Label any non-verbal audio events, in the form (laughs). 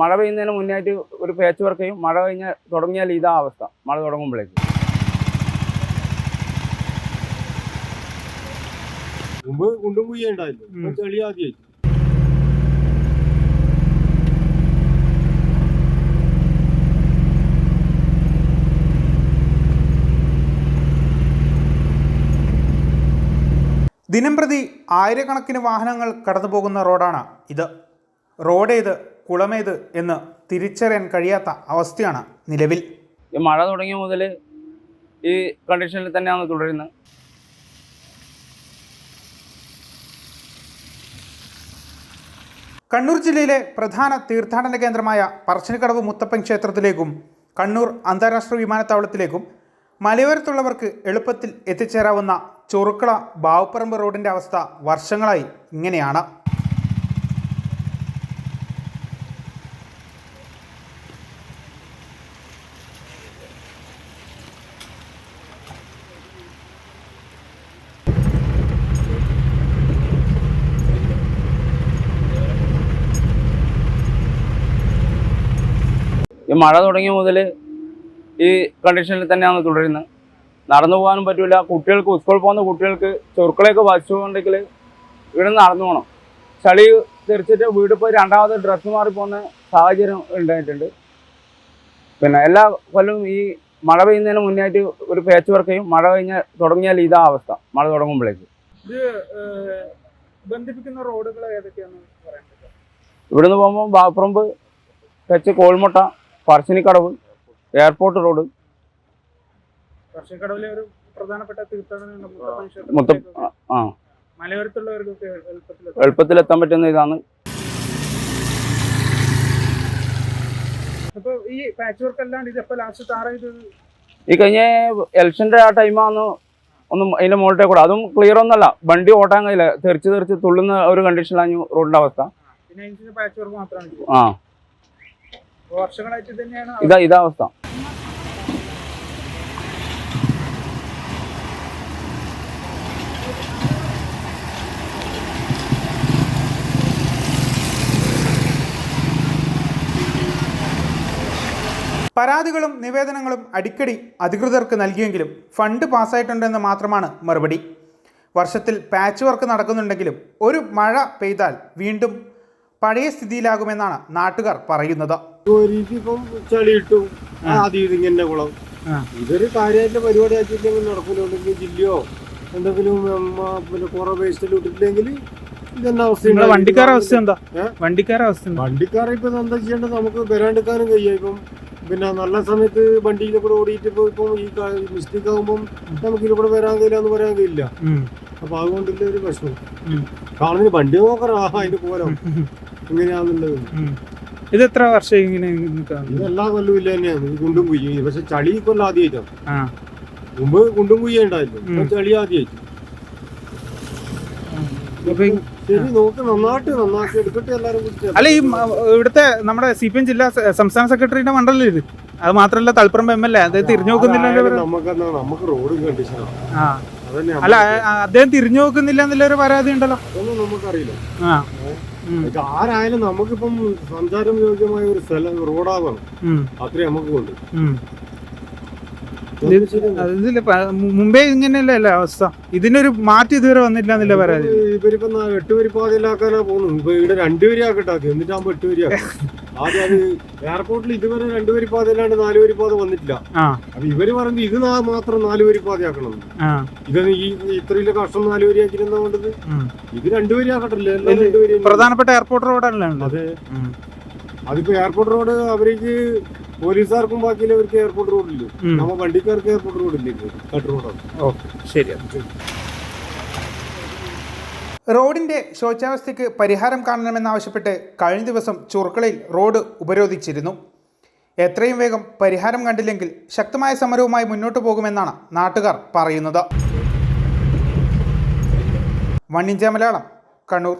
മഴ പെയ്യുന്നതിന് മുന്നായിട്ട് ഒരു പേച്ച് വർക്ക് ചെയ്യും. മഴ കഴിഞ്ഞ തുടങ്ങിയാൽ ഇതാ അവസ്ഥ. മഴ തുടങ്ങുമ്പോഴേക്ക്. മുമ്പ് കുണ്ടും കുയ്യ ഉണ്ടായില്ല ഇപ്പൊ ചെളി ആദ്യമായി ദിനംപ്രതി ആയിരക്കണക്കിന് വാഹനങ്ങൾ കടന്നുപോകുന്ന റോഡാണ് ഇത്. റോഡേത് കുളമേത് എന്ന് തിരിച്ചറിയാൻ കഴിയാത്ത അവസ്ഥയാണ് നിലവിൽ. ഈ മഴ തുടങ്ങിയ മുതൽ ഈ കണ്ടീഷനിൽ തന്നെയാണ് തുടരുന്നത്. കണ്ണൂർ ജില്ലയിലെ പ്രധാന തീർത്ഥാടന കേന്ദ്രമായ പറശ്ശിനിക്കടവ് മുത്തപ്പൻ ക്ഷേത്രത്തിലേക്കും കണ്ണൂർ അന്താരാഷ്ട്ര വിമാനത്താവളത്തിലേക്കും മലയോരത്തുള്ളവർക്ക് എളുപ്പത്തിൽ എത്തിച്ചേരാവുന്ന ചൊറുക്കള ബാവുപ്പറമ്പ് റോഡിന്റെ അവസ്ഥ വർഷങ്ങളായി ഇങ്ങനെയാണ്. ഈ മഴ തുടങ്ങിയ മുതൽ ഈ കണ്ടീഷനിൽ തന്നെയാണ് തുടരുന്നത്. നടന്നു പോകാനും പറ്റില്ല കുട്ടികൾക്ക് സ്കൂളിൽ പോകുന്ന കുട്ടികൾക്ക് ചെറുക്കളെയൊക്കെ വച്ചുകൊണ്ടെങ്കിൽ ഇവിടെ നിന്ന് നടന്നു പോകണം ചളി തെറിച്ചിട്ട് വീട് പോയി രണ്ടാമത് ഡ്രസ്സ് മാറി പോകുന്ന സാഹചര്യം ഉണ്ടായിട്ടുണ്ട്. പിന്നെ എല്ലാ കൊല്ലവും ഈ മഴ പെയ്യുന്നതിന് മുന്നായിട്ട് ഒരു പേച്ച് വർക്ക് ചെയ്യും. മഴ കഴിഞ്ഞാൽ തുടങ്ങിയാൽ ഇതാ അവസ്ഥ. മഴ തുടങ്ങുമ്പോഴേക്ക്. ഇത് ബന്ധിപ്പിക്കുന്ന റോഡുകൾ ഏതൊക്കെയാണെന്ന് പറയാൻ പറ്റുമോ? ഇവിടുന്ന് പോകുമ്പോൾ ബാപ്പുറമ്പ് തെച്ച് കോൾമുട്ട പറശ്ശിനിക്കടവ് എയർപോർട്ട് റോഡ്. പറശ്ശിനിക്കടവിലെ ഒരു പ്രധാനപ്പെട്ട തീർത്ഥാടനമാണ് മുത്തപ്പൻ മുത്ത ആ മലയോരത്തുള്ളവർക്ക് എളുപ്പത്തിൽ എളുപ്പത്തിൽ എത്താൻ പറ്റുന്ന ഇതാണ്. ഈ പാച്ച് വർക്ക് അല്ലാണ്ട് ഇത് എപ്പോ ലാസ്റ്റ് താറ ചെയ്തത് ഈ കഴിഞ്ഞ എലക്ഷന്റെ ആ ടൈമാന്ന് ഒന്നും അതിന്റെ മുകളിലേ കൂടെ. അതും ക്ലിയർ ഒന്നല്ല. വണ്ടി ഓട്ടാൻ കഴിയില്ല. തെറിച്ച് തെറിച്ച് തുള്ളുന്ന ഒരു കണ്ടീഷനിലാണ് റോഡിന്റെ അവസ്ഥ. ആ വർഷങ്ങളായിട്ട് ഇത് തന്നെയാണ് ഇതാ ഇതാ അവസ്ഥ. പരാതികളും നിവേദനങ്ങളും അടിക്കടി അധികൃതർക്ക് നൽകിയെങ്കിലും ഫണ്ട് പാസ്സായിട്ടുണ്ടെന്ന് മാത്രമാണ് മറുപടി. വർഷത്തിൽ പാച്ച് വർക്ക് നടക്കുന്നുണ്ടെങ്കിലും ഒരു മഴ പെയ്താൽ വീണ്ടും പഴയ സ്ഥിതിയിലാകുമെന്നാണ് നാട്ടുകാർ പറയുന്നത്. കുളം. ഇതൊരു കാര്യമായിട്ട് പരിപാടി ആക്കിയില്ലെങ്കിൽ നടക്കൂലെങ്കിൽ ജില്ലയോ എന്തെങ്കിലും പിന്നെ കുറെ വേസ്റ്റ് ഇട്ടിട്ടില്ലെങ്കിൽ ഇതെന്നെ അവസ്ഥ? നിങ്ങളെ വണ്ടിക്കാരുടെ അവസ്ഥ എന്താ? വണ്ടിക്കാരുടെ അവസ്ഥ വണ്ടിക്കാരെ ഇപ്പൊ എന്താ ചെയ്യേണ്ടത്? നമുക്ക് വരാണ്ടിക്കാനും കഴിയും. ഇപ്പം പിന്നെ നല്ല സമയത്ത് വണ്ടിയിൽ കൂടെ ഓടിയിട്ട് ഇപ്പൊ ഇപ്പം ഈ മിസ്റ്റേക്ക് ആകുമ്പോൾ നമുക്ക് ഇതിൽ കൂടെ വരാൻ കഴിയില്ല എന്ന് പറയാൻ കഴിയില്ല. അപ്പൊ അതുകൊണ്ടുള്ള ഒരു പ്രശ്നം കാണുന്ന വണ്ടി നോക്കറാ അതിന്റെ പോരാ എങ്ങനെയാന്നുള്ളത്. ഇത് എത്ര വർഷം ഇങ്ങനെ? ഇതെല്ലാ കൊല്ലവും ഇല്ല തന്നെയാണ്. കുണ്ടും കുയ്യ പക്ഷെ ചളി കൊല്ലം ആദ്യമായിട്ടാണ് മുമ്പ് കുണ്ടും കുയ്യ ഉണ്ടായിരുന്നു. ചളി ആദ്യമായിട്ട് അല്ല ഈ ഇവിടുത്തെ നമ്മുടെ സി പി എം ജില്ലാ സംസ്ഥാന സെക്രട്ടറിയുടെ മണ്ഡലം ഇത്. അത് മാത്രമല്ല തളിപ്പറമ്പ് എം എൽ എ. അത് തിരിഞ്ഞു നോക്കുന്നില്ല നമുക്ക് നമുക്ക് റോഡ് കണ്ടീഷനാണ് അല്ല അദ്ദേഹം തിരിഞ്ഞു നോക്കുന്നില്ല എന്നുള്ളൊരു പരാതി ഉണ്ടല്ലോ. അതൊന്നും നമുക്കറിയില്ല. ആ ഇത് ആരായാലും നമുക്കിപ്പം സഞ്ചാരം യോഗ്യമായ ഒരു സ്ഥലം റോഡാകണം അത്രേ നമുക്ക് കൊണ്ട് ഉം. മുംബൈ ഇങ്ങനെയല്ലേ അല്ലേ അവസ്ഥ? ഇതിനൊരു മാറ്റി ഇതുവരെ വന്നില്ല എന്നില്ല പരാതി. ഇവരിപ്പം എട്ടുപേരി പാതയിലാക്കാനാ പോകുന്നു ഇപ്പൊ ഇവിടെ രണ്ടുപേരി ആക്കട്ടാക്കി ആക്കട്ടെ എന്നിട്ടാകുമ്പോ എട്ടുപേരി ആക്കും (laughs) ആദ്യം അത് എയർപോർട്ടിൽ ഇതുവരെ രണ്ടു വരി പാതയിലാണ്ട് നാല് വരി പാത വന്നിട്ടില്ല അപ്പൊ ഇവർ പറയുന്നത് ഇത് മാത്രം നാല് വരി പാതയാക്കണം ആക്കണം ഇത് ഈ ഇത്രയിലെ കഷ്ടം നാല് വരി കൊണ്ടത് ഇത് രണ്ടു വരി ആക്കട്ടില്ല? എല്ലാം പ്രധാനപ്പെട്ട എയർപോർട്ട് റോഡല്ലേ അതെ. അതിപ്പോ എയർപോർട്ട് റോഡ് അവർക്ക് പോലീസുകാർക്കും ബാക്കിയുള്ളവർക്ക് എയർപോർട്ട് റോഡില്ല ഇല്ല? നമ്മ വണ്ടിക്കാർക്ക് എയർപോർട്ട് റോഡില്ല കട്ട് റോഡാണ് ശരി റോഡിന്റെ ശോചാവസ്ഥയ്ക്ക് പരിഹാരം കാണണമെന്നാവശ്യപ്പെട്ട് കഴിഞ്ഞ ദിവസം ചുർക്കളയിൽ റോഡ് ഉപരോധിച്ചിരുന്നു. എത്രയും വേഗം പരിഹാരം കണ്ടില്ലെങ്കിൽ ശക്തമായ സമരവുമായി മുന്നോട്ടു പോകുമെന്നാണ് നാട്ടുകാർ പറയുന്നത്. വണ്ണിഞ്ചമലയാളം മലയാളം കണ്ണൂർ.